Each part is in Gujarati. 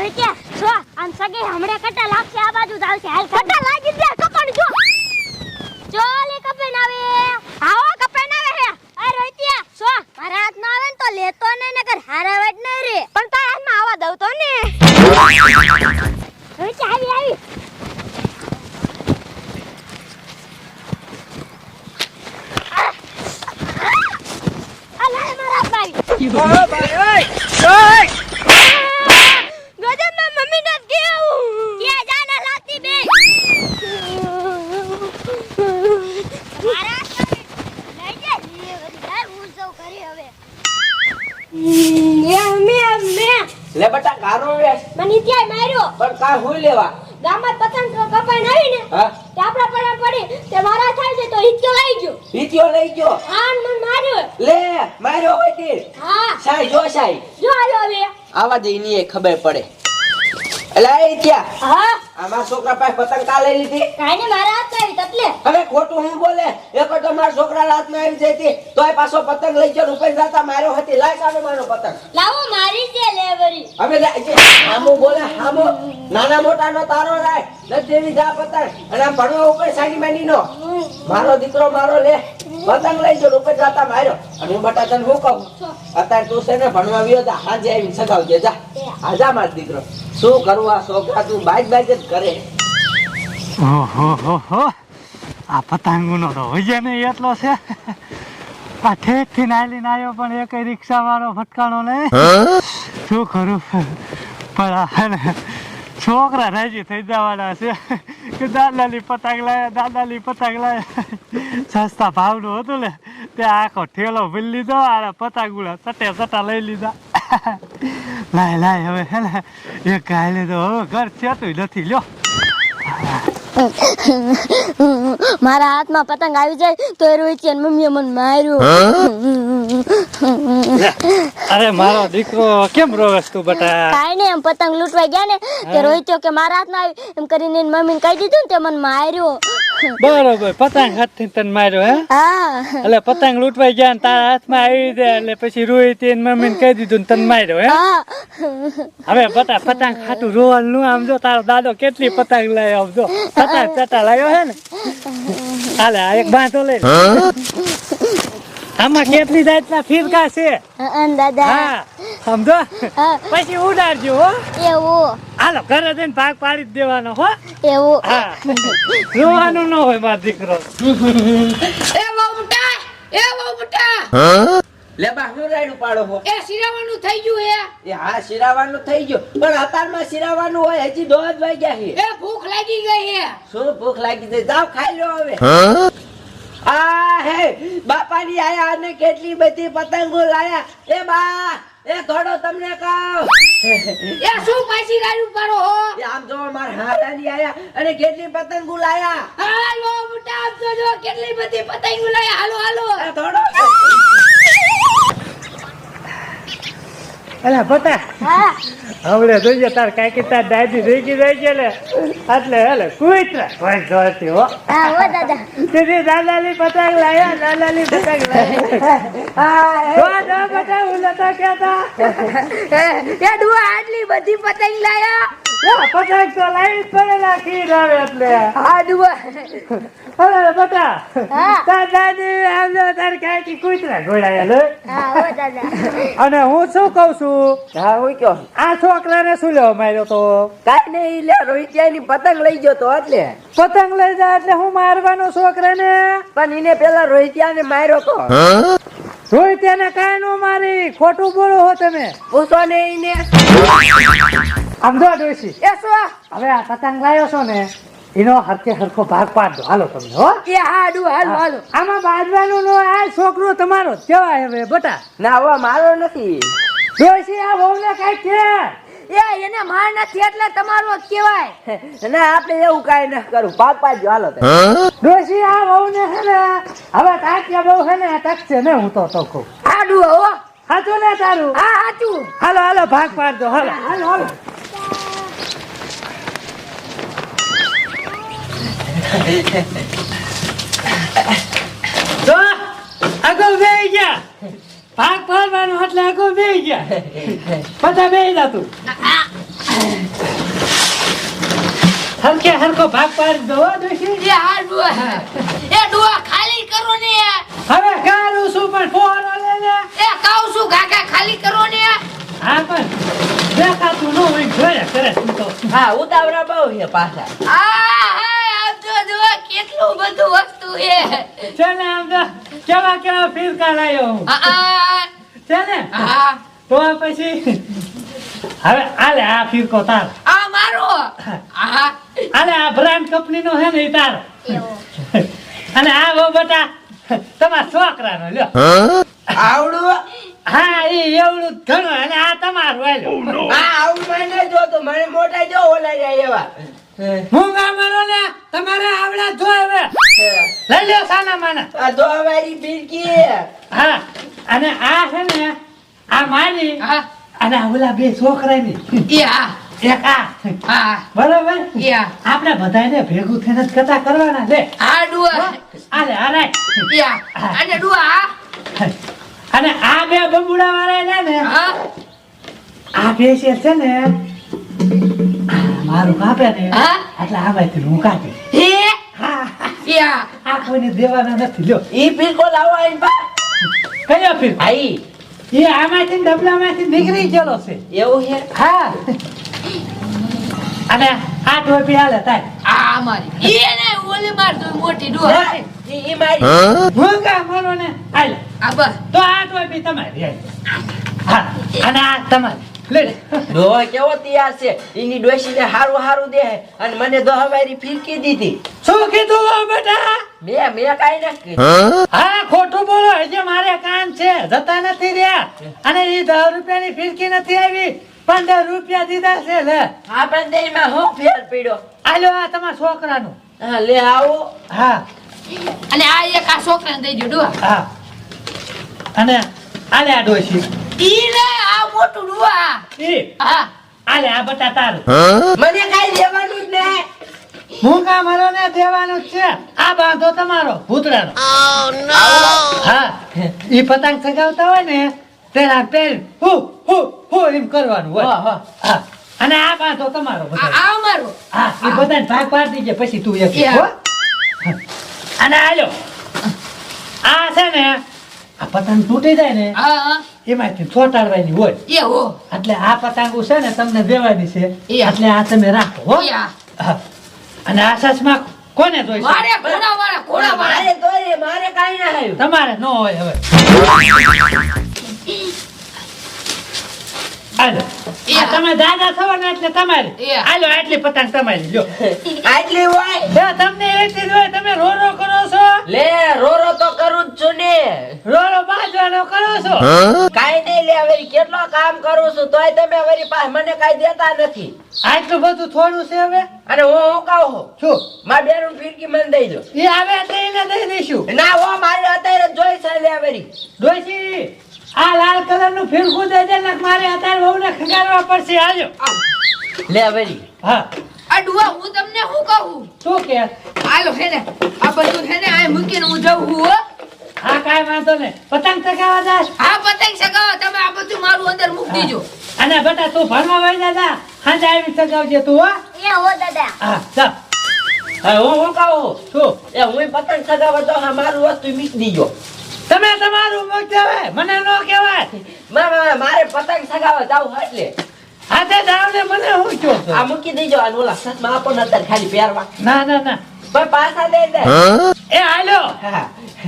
રોહિત્યા જો આમ સગે હમણે કટા લાગશે આ બાજુ જ આવશે હાલ કટા લાગી દે કપણ જો જો લે કપણ આવે આવો કપણ આવે હે અરે રોઈતિયા છો મારા હાથમાં આવે ને તો લેતો ને નકર હારાવટ ન રે પણ તારા હાથમાં આવા દઉં તો ને રોહિત્યા આવી આવી આ લે મારા ભાઈ ગજબમાં મમ્મી ને કેવું ક્યાં જાના લાતી બે મારા લઈ જા લે વળી ઘર ઉલઝો કરી હવે મે મે લે બટા કારો રે મને ત્યાં માર્યો? પણ કા હું લેવા? ગામમાં પતંગ કપાઈ આવી ને હા? તે આપણા પડા પડી તે મારા થાય છે તો હિચકો લઈ ગયો. રીતિયો લઈ ગયો? હા મને માર્યો. લે માર્યો હોય તે. હા. સાઈ જો સાઈ. જો આવ્યો હવે. આવા દે એ ખબર પડે. એલા એ હા. આમાં છોકરા પાસે પતંગ કા લઈ લીધી કાઈને મારા હાથ આવી તતલે હવે ખોટું હું બોલે? એક તો મારા છોકરા હાથમાં આવી જાય તોય પાછો પતંગ લઈ ગયો દાતા માર્યો હતી. લાય સામે મારો પતંગ. લાવો મારી દે લેવરી હવે જે બોલે હામું. નાના મોટા નો તારો રાય. નથી દેવી જા પતંગ. અને ભણવા ઉપર સાડી માંડી નો મારો દીકરો મારો લે. પતંગ લઈ જો રૂપે જાતા માર્યો. અને હું બટા તને શું કહું અત્યારે તું છે ને ભણવા આવ્યો તો હાજે આવીને સગાવજે જા. હાજા માર દીકરો. શું કરવું આ છોકરા? તું બાઈક બાઈક જ કરે. ઓહો હો હો. આ પતંગનો તો હોય ને એટલો છે. આ ઠેકથી નાયલી આવ્યો પણ એક રિક્ષા વાળો ફટકાણો ને શું કરું? પણ છોકરા રાજી થઈ જવાના છે કે દાદાની પતંગ લાયા દાદાની પતંગ લાયા સસ્તા ભાવનું હતું ને, તે આખો ઠેલો ભૂલી લીધો અને પતંગુડા સટે સટા લઈ લીધા. લાય લાય, હવે હે એક ગાય લીધો. હવે ઘર છેતું નથી, લ્યો. મારા હાથમાં પતંગ આવી જાય તો એ રોહિત મમ્મીએ મને માર્યું. અરે મારો દીકરો કેમ રોવેસ તું બટા? કાઈ નઈ એમ પતંગ લૂંટવા ગયા ને તે રોહિત કે મારા હાથમાં આવી એમ કરીને મમ્મીને કહી દીધું ને તે મને માર્યો. બરોબર પતંગ હાથથી તને માર્યો હે? એટલે પતંગ લૂંટવાઈ ગયા ને તારા હાથમાં આવી દે એટલે પછી રોઈ તે મમ્મી કહી દીધું તને માર્યો હે? હવે બતા પતંગ ખાતું રોવાનું નું આમ જો તારો દાદો કેટલી પતંગ લઈ આવજો પતંગ ચટા લાવ્યો હે ને? હાલે આ એક બાંધો લઈ લે. આમાં કેટલી જાતના ફીરકા છે? દાદા. હા. સમજો? પછી ઉડાડજો હો. એવું. હાલો ઘરે જઈને ભાગ પાડી જ દેવાનો હો. એવું. હા. રોવાનું ન હોય મારો દીકરો. એ બહુ મોટા એ બહુ લે બા રાયડું પાડો હો? એ સિરાવાનું થઈ ગયું હે. એ હા શિરાવાનું થઈ ગયું. પણ અતારમાં શિરાવાનું હોય હજી દોઢ વાગ્યા છે. એ ભૂખ લાગી ગઈ હે. શું ભૂખ લાગી ગઈ? જાવ ખાઈ લો હવે. આ હે બાપાની આયા અને કેટલી બધી પતંગો લાયા. એ બા એ ઘડો તમને કહું. એ શું પાછી ગાડું કરો હો? એ આમ જો માર હારાની આયા અને કેટલી પતંગ ઉલાયા હાલો મોટા આપ જો કેટલી બધી પતંગ લાયા? હાલો હાલો એ થોડો અલા બટા હમણે જોઈએ તાર કાકી તાર દાદી રહી ગઈ રહી છે ને એટલે હેલે કુતરા. ભાઈ જોતી હો. હા હો દાદા. તેથી દાદાલી પતંગ લાયા દાદાલી પતંગ લાયા. હું નતા કહેતા. એ ડુઆ આટલી બધી પતંગ લાયા. લો, તો લાવી પડે ને આવે એટલે. હા ડુઆ અરે બટા તાર દાદી આમ જો તાર કાકી કુતરા ઘોડાયા લે. હા હો દાદા. અને હું શું કહું છું? હા હું કયો આ છોકરાને શું લેવા માર્યો તો? કાઈ નહીં લે રોહિત્યાની પતંગ લઈ ગયો તો એટલે પતંગ લઈ જાય એટલે હું મારવાનો છોકરાને? પણ એને પેલા રોહિત્યાને માર્યો તો. રોહિત્યા ને કાઈ નો મારી ખોટું બોલો હો તમે. પૂછો ને એને આમ જો ડોશી એ શું હવે આ પતંગ લાવ્યો છો ને એનો હરખે હરખો ભાગ પાડજો હાલો તમને હો. એ હા ડુઆ હાલો હાલો. આમાં બાજવાનું નો આ છોકરો તમારો કેવાય હવે બટા. ના હવે મારો નથી. ડોશી આ વહુને કઈ કે? એ એને માર નથી એટલે તમારો જ કહેવાય ના આપણે એવું કાંઈ ન કરું. પાક પાડજો હાલો તમે. ડોશી આ વહુને છે ને હવે તાક્યા બહુ છે ને ટકશે ને હું તો તો કહું હા. ડુઆ હો સાચું ને તારું? હા સાચું હાલો હાલો ભાગ પાડજો હાલો. હાલો હાલો. જો આગળ બેહી ગયા. ભાગ પાડવાનું એટલે આગળ બેહી ગયા. બધા બેહી જા તું. હરકે હરકો ભાગ પાડી દો હો એ આ ડોહા એ ડોહા ખાલી કરો ને. હવે કારું શું પણ ફોરો લે લે એ કાઉ છું ગાગા ખાલી કરો ને. હા પણ દેખાતું ન હોય જોયા કરે તું તો. હા ઉતાવળા બહુ છે પાછા. આ તો કેટલું બધું વસ્તુ છે? છે ને આમ તો કેવા કેવા ફિરકા લાયો હું. આ આ છે ને? આ તો પછી હવે આલે આ ફિરકો તાર. આ મારો? આ આલે આ બ્રાન્ડ કંપની નો હે ને તાર અને આ વો બટા તમારા છોકરાનો લ્યો. આવડું? હા એ એવડું જ ઘણું અને આ તમારું આલ્યો હા આવડું મને તો મને મોટા જો ઓલા જાય એવા. હું. ગામનો ને તમારે આવડા જો હવે. લઈ લ્યો સાના માના. આ હા. અને આ છે ને આ માની આ અને ઓલા બે છોકરાની. એ આ એક આ. આ બરોબર? એ આ આપણે બધાને ભેગું થઈને કથા કરવાના લે. આ ડોહા આલે એ આ અને આ અને આ બે બબુડા વાળા છે ને હા. આ બે છે છે ને મારું કાપે ને? એટલે આમાંથી હું કાપી હે? હા. આ કોઈને દેવાના નથી લ્યો. ઈ ફીરકો લાવો આઈને બા. કયો ફીર આઈ. એ આમાંથી ડબલામાંથી નીકળી ગયેલો છે. એવું છે હા. અને આ ટોપી હાલે તાય આ મારી. એ ને ઓલી માર તો મોટી ડો ઈ મારી. હું? કા મારો ને? હાલ. આ બસ. તો આ ટોપી તમારી હા. અને આ તમારી. લે. લે. ડોહો કેવો તૈયાર છે? એની ડોશીને હારું હારું દે અને મને દોહવારી ફીરકી દીધી. શું કીધું હો બેટા? મેં મેં કાઈ ના કીધું. હા ખોટું બોલો. હજી મારે કામ છે. જતા નથી રહ્યા. અને એ દસ રૂપિયાની ફિરકી નથી આવી. પંદર રૂપિયા દીધા છે લે. આપણે દેમાં હું ફેર પડ્યો? આલ્યો આ તમારા છોકરાનું. હા લે આવો. હા. અને આ એક આ છોકરાને દઈ દો હા. અને આલે આ ડોશી. ઈ ને આ મોટું ઈ હા. આલે આ બટા તારું. મને કાઈ લેવાનું જ નહીં. હું કા મારો ને દેવાનું છે. આ બાંધો તમારો ભૂતડાનો. હા ઈ પતંગ ચગાવતા હોય ને તેના પેલ હુ હુ હુ એમ કરવાનું હોય. હા, હા. હા. અને આ બાંધો તમારો આ. અમારો. હા એ બધાને ભાગ પાડી દીજે પછી તું એક હો? અને આલો આ છે ને આ પતંગ તૂટી જાય ને હા હા. એમાંથી ચોટાડવાની હોય. એ હો. એટલે આ પતંગો છે ને તમને દેવાની છે. એટલે આ તમે રાખો હો. અને આ સસમાં કોને જોઈ મારે ઘોડા વાળા ઘોડા વાળા મારે તોય મારે કાઈ ના આવ્યું. તમારે ન હોય હવે. હાલો. આ તમે દાદા થવા ને એટલે તમારી. હાલો આટલી પતંગ તમારી લ્યો. આટલી હોય? તમને એટલી જ હોય તમે રો રો કરો છો. લે રોરો તો કરું જ છું ને. રો રો બાજવાનો કરો છો. કાઈ નહીં લે હવે કેટલો કામ કરું છું તોય તમે વરી પાસ મને કાઈ દેતા નથી. આટલું બધું થોડું છે હવે? અને હું હું કહું છું? શું? મારા ફિરકી ફીરકી મને દઈ દો. એ આવે એટલે એને દઈ દઈશું. ના હો મારે અત્યારે જોઈ છે લે વરી ડોશી આ લાલ કલરનું ફીરકું દઈ દે ને મારે અત્યારે બહુ ને ખગાડવા પડશે આજો લે વરી હા. અડવા હું તમને શું કહું? શું કે? હાલો હે ને આ બધું હે ને આ મૂકીને હું જઉં હું હો. હા કાંઈ વાંધો ને પતંગ ચગાવવા દાસ હા પતંગ ચગાવો તમે આ બધું મારું અંદર મૂકી દીજો. અને બેટા તું ભણવા વહી દાદા સાંજે આવી ચગાવજે તું હો. એ હો દાદા. હા ચાલ હા હું હું કહું? શું? એ હું પતંગ સગાવવા તો મારું વસ્તુ મૂકી દીજો. તમે તમારું મુખ કહેવાય મને ન કહેવાય. મા- મા- મારે પતંગ સગાવા જાવ એટલે. હાથે જાવ ને મને હું કહો છો? આ મૂકી દેજો આ ઓલા સતમાં આપો ને અત્યારે ખાલી પહેરવા. ના ના ના. પણ પાછા દે દે. એ હાલો.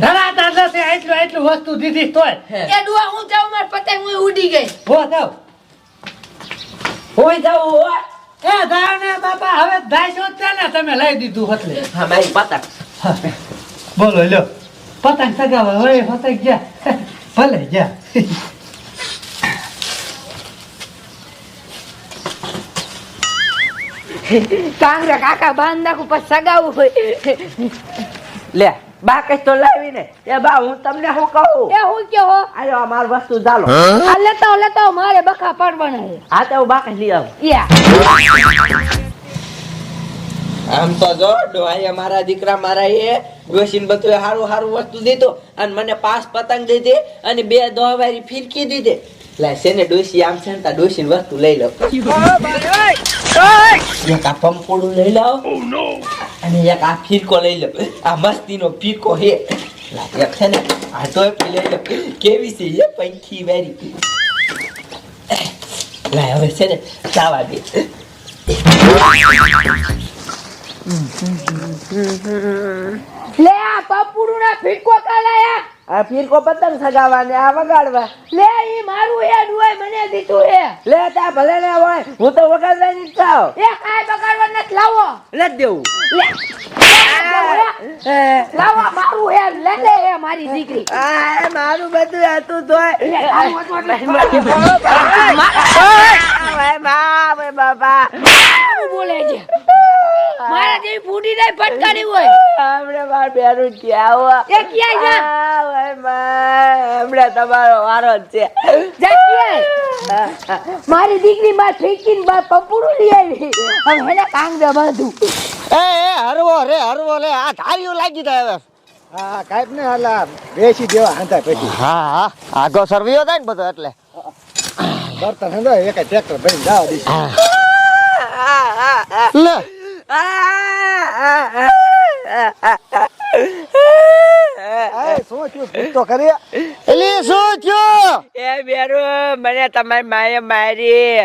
ધરા તાજા જશે એટલું એટલું વસ્તુ દીધી તોય. હે. એ ડોહા હું જાઉં માર પતંગ હું ઉડી ગઈ. હો જાવ હોય જાવ હોય એ જાવ ને બાપા હવે ધાઈસો જ ને તમે લઈ દીધું એટલે હા મારી પતંગ. બોલો લ્યો. પતંગ ચગાવવા હવે પતંગ ગયા. ભલે જા કાંગરા કાકા બાંધ નાખું પછી સગાવું હોય. લે બા કઈ તો લાવી ને એ બા હું તમને શું કહું? એ હું કે હો? આયો આ માર વસ્તુ ચાલો. આ લેતો લેતો મારે બખા પડવાના છે. હા તો બા કઈ લઈ આવું. યા. આમ તો જો ડોહાએ મારા દીકરા મારા એ ડોશીને બધું હારું હારું વસ્તુ દીધું અને મને પાંચ પતંગ દીધી અને બે દોહવારી ફીરકી દીધી. લે છે ને ડોશી આમ છે ને તાર ડોશીની વસ્તુ લઈ લો. એક આ પંપોડું લઈ લાવ અને એક આ ફીરકો લઈ લો. આ મસ્તીનો ફીરકો હે. એક છે ને, આ તો લઈ લો. કેવી છે એ પંખી વેરી. લાય હવે છે ને, ચાવા દે. લે આ પપુડું ના ફીટકો કાલાયા આ ફીરકો પતંગ સગાવાને આ વગાડવા લે ઈ મારું હે ડુઆઈ મને દીધું હે લે તા ભલે ને હોય હું તો વગાડવા ની થાવ એ કાઈ બગાડવા નથી લાવો લે દેવું લાવો મારું હે લે લે હે મારી દીકરી આ મારું બધું હતું તોય લે, મા બાબા બોલે છે મારા જેવી ફૂટી જાય ફટકારી હોય. હમણે માર બેરું ક્યાં આવો એ ક્યાં જા હમણે તમારો વારો જ છે. જા મારી દીકરી માં ફેંકીને બાર પપુડું લઈ આવી. હવે હેને કાંગ દે બાંધું. એ એ હરવો રે હરવો રે. આ ધાર્યું લાગી જાય હવે. હા કાઈપ ને હાલા બેસી દેવા હાંતા પછી હા હા. આગો સર્વિયો થાય ને બધો એટલે. બર્તન હંધો એક ટ્રેક્ટર ભરીને જાવ દઈશ. હા. હા હા મને તમારી માયા મારી.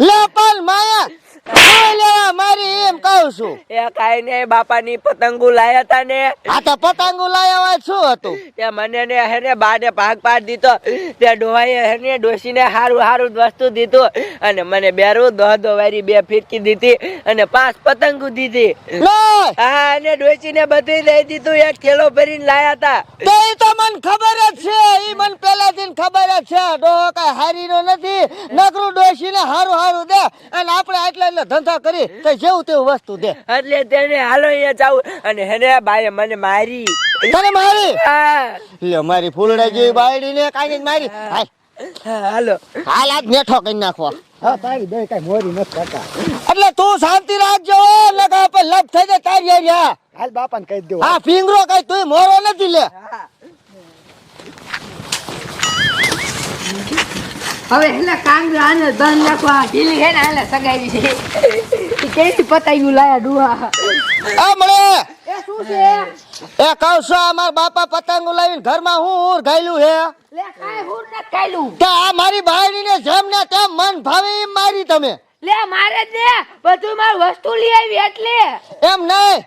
લે પણ માયા લેવા મારી એમ કહું છું. એ કાઈ ને બાપાની પતંગો લાયા તા ને. આ તો પતંગો લાયા હોય શું હતું? તે મને ને હેને બાને ભાગ પાડ દીધો. તે ડોહાએ હેને ડોશીને હારું હારું વસ્તુ દીધું. અને મને બેરું દો દો વારી બે ફિરકી દીધી અને પાંચ પતંગો દીધી. હા અને ડોશીને બધું લઈ દીધું એક થેલો ભરીને લાયા તા. તે તો મને ખબર જ છે ઈ મને પહેલાથી ખબર જ છે. ડોહો કઈ હારીનો નથી. નકરું ડોશીને હારું હારું દે અને આપણે આટલા એટલે ધંધા કરી તો જેવું તેવું વસ્તુ દે. એટલે તેને હાલો અહીંયા જાવ અને હેને બાએ મને મારી. તને મારી? હા. લે મારી ફૂલડા જેવી બાયડી ને કાંઈ મારી. હાલ. હાલો. હાલ આજ નેઠો કરી નાખવા હા તારી બે કઈ મોરી નથી કરતા. એટલે તું શાંતિ રાખજો લગા પર લપ થઈ જાય તારી હાલ બાપાને કહી દેવું. હા ફિંગરો કઈ તું મોરો નથી લે. હવે એના કાંગડા આને દન નાખવા ઢીલી હે ને આને સગાવી છે. ઈ કેવી પતાયું લાયા ડુઆ આ મળે! એ શું છે? એ કહું છું અમાર બાપા પતંગ લાવીને ઘરમાં હું ઉર ગાયલું હે? લે કાઈ હુર ન કાયલું કે આ મારી બાયડીને જેમ ને તેમ મન ભાવે એમ મારી તમે. લે મારે જ દે બધું માર વસ્તુ લઈ આવી એટલે. એમ નહીં.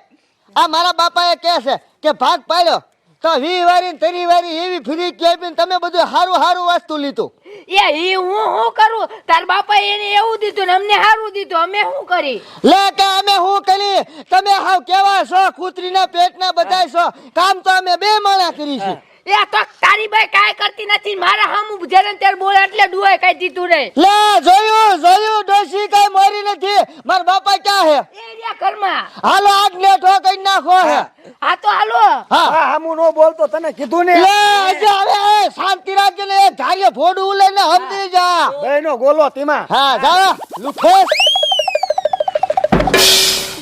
આ મારા બાપાએ કહે છે કે ભાગ પાડ્યો. તો વી વારી ને તરી વારી એવી ફ્રી કેબિન તમે બધું હારું હારું વસ્તુ લીધું. એ ઈ હું હું કરું? તાર બાપા એને એવું દીધું ને અમને સારું દીધું. અમે શું કરી? લે કે અમે શું કરી? તમે હાવ કેવા છો? કૂતરીના પેટના બધાય છો. કામ તો અમે બે માણા કરી છે એ તો તારી બાઈ કાઈ કરતી નથી. મારા હામુ જ્યારે તેર બોલે એટલે ડુઆ કઈ દીધું નહીં. લે જોયું જોયું ડોશી કઈ મરી નથી. મારા બાપા ક્યાં હે? એરિયા રહ્યા ઘરમાં. હાલો ને ઠો કઈ નાખો હે. આ તો હાલો. હા. હા હામું નો બોલતો તને કીધું ને. લે આજે હવે શાંતિ રાખજે ને એક ફોડ ફોડું લઈને સમજી જા. બેનો ગોલો તીમા. હા જા લુખે.